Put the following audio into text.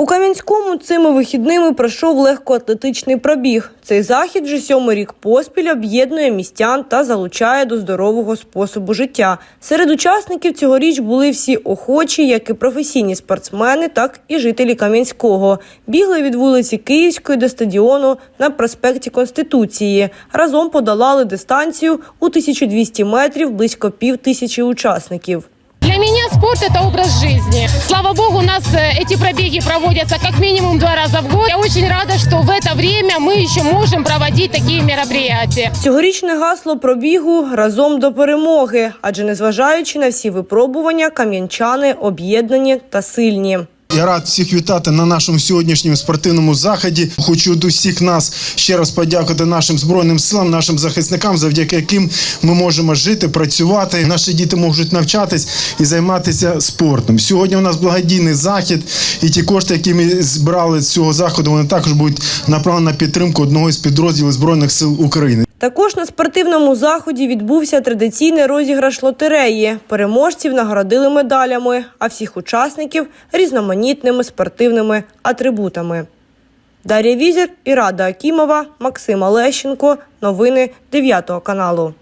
У Кам'янському цими вихідними пройшов легкоатлетичний пробіг. Цей захід вже сьомий рік поспіль об'єднує містян та залучає до здорового способу життя. Серед учасників цьогоріч були всі охочі, як і професійні спортсмени, так і жителі Кам'янського. Бігли від вулиці Київської до стадіону на проспекті Конституції. Разом подолали дистанцію у 1200 метрів близько пів тисячі учасників Для меня спорт – это образ жизни. Слава богу, у нас э, эти пробеги проводятся как минимум два раза в год. Я очень рада, что в это время мы еще можем проводить такие мероприятия. Цьогорічне гасло пробігу разом до перемоги, адже незважаючи на всі випробування, кам'янчани об'єднані та сильні. Я рад всіх вітати на нашому сьогоднішньому спортивному заході. Хочу до всіх нас ще раз подякувати нашим збройним силам, нашим захисникам, завдяки яким ми можемо жити, працювати. Наші діти можуть навчатись і займатися спортом. Сьогодні у нас благодійний захід, і ті кошти, які ми збирали з цього заходу, вони також будуть направлені на підтримку одного із підрозділів збройних сил України. Також на спортивному заході відбувся традиційний розіграш лотереї. Переможців нагородили медалями, а всіх учасників різноманітними спортивними атрибутами. Дар'я Візір Ірада Акімова, Максим Олещенко. Новини 9 каналу.